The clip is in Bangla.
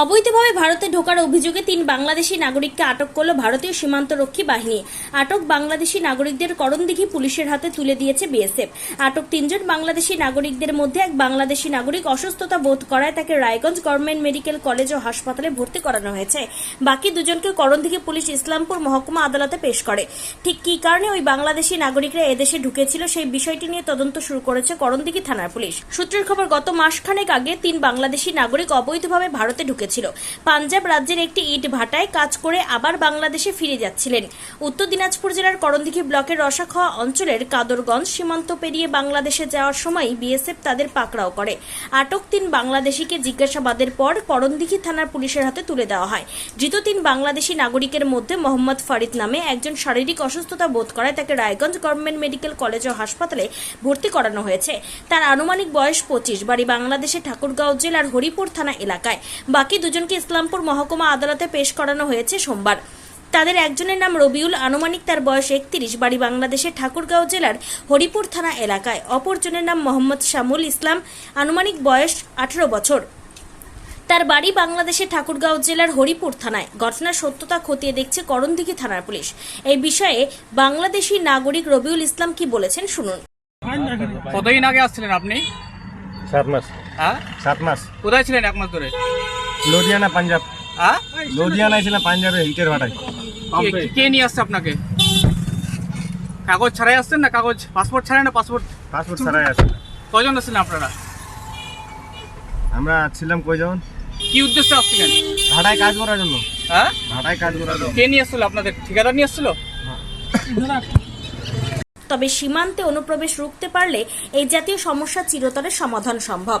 অবৈধভাবে ভারতে ঢোকার অভিযোগে তিন বাংলাদেশি নাগরিককে আটক করল ভারতীয় সীমান্তরক্ষী বাহিনী। আটক বাংলাদেশি নাগরিকদের করণদিঘি পুলিশের হাতে তুলে দিয়েছে বিএসএফ। আটক তিনজন বাংলাদেশি নাগরিকদের মধ্যে এক বাংলাদেশি নাগরিক অসুস্থতা বোধ করায় তাকে রায়গঞ্জ গভর্নমেন্ট মেডিকেল কলেজ ও হাসপাতালে ভর্তি করানো হয়েছে। বাকি দুজনকে করণদিঘি পুলিশ ইসলামপুর মহকুমা আদালতে পেশ করে। ঠিক কী কারণে ওই বাংলাদেশি নাগরিকরা এদেশে ঢুকেছিল সেই বিষয়টি নিয়ে তদন্ত শুরু করেছে করণদিঘি থানার পুলিশ। সূত্রের খবর, গত মাসখানেক আগে তিন বাংলাদেশি নাগরিক অবৈধভাবে ভারতে ঢুকেছিল। পাঞ্জাব রাজ্যের একটি ইট ভাটায় কাজ করে আবার বাংলাদেশে ফিরে যাচ্ছিলেন। উত্তর দিনাজপুর জেলার করণদিঘি ব্লকের রসাখোয়া অঞ্চলের কাদরগঞ্জ সীমান্ত পেরিয়ে বাংলাদেশে যাওয়ার সময় বিএসএফ তাদের পাকড়াও করে। আটক তিন বাংলাদেশিকে জিজ্ঞাসাবাদের পর করণদিঘি থানার পুলিশের হাতে তুলে দেওয়া হয়। ধৃত তিন বাংলাদেশি নাগরিকের মধ্যে মোহাম্মদ ফারিদ নামে একজন শারীরিক অসুস্থতা বোধ করায় তাকে রায়গঞ্জ গভর্নমেন্ট মেডিকেল কলেজ ও হাসপাতালে ভর্তি করানো হয়েছে। তার আনুমানিক বয়স পঁচিশ। বাড়ি বাংলাদেশে ঠাকুরগাঁও জেলার হরিপুর থানা এলাকায়। দুজনকে ইসলামপুর মহকুমা আদালতে পেশ করানো হয়েছে সোমবার। তাদের একজনের নাম রবিউল আনুমানিক তার বয়স একত্রিশ বাড়ি বাংলাদেশের ঠাকুরগাঁও জেলার হরিপুর থানা এলাকায়। অপরজনের নাম মোহাম্মদ শামুল ইসলাম আনুমানিক বয়স আঠারো বছর। তার বাড়ি বাংলাদেশের ঠাকুরগাঁও জেলার হরিপুর থানায়। ঘটনার সত্যতা খতিয়ে দেখছে করণদিঘি থানার পুলিশ। এই বিষয়ে বাংলাদেশি নাগরিক রবিউল ইসলাম কি বলেছেন শুনুন। কতদিন আগে আসছিলেন আপনি? সাত মাস। হ্যাঁ? সাত মাস। কোথায় ছিলেন এক মাস ধরে? লুধিয়ানা পাঞ্জাব। হ্যাঁ? লুধিয়ানায় ছিলাম পাঞ্জাবে হিটের ভাটায়। কে- কে নিয়ে আসছে আপনাকে? কাগজ ছাড়াই আসছেন না কাগজ? পাসপোর্ট ছাড়াই না পাসপোর্ট? পাসপোর্ট ছাড়াই আছে কজন আসছেন আপনারা? আমরা ছিলাম কয়জন? কি উদ্দেশ্যে আসছিলেন? ভাটায় কাজ করার জন্য। হ্যাঁ? ভাটায় কাজ করার জন্য। কে নিয়ে আসছিল? আপনাদের ঠিকাদার নিয়ে আসছিল? তবে সীমান্তে অনুপ্রবেশ রুখতে পারলে এই জাতীয় সমস্যা চিরতরে সমাধান সম্ভব।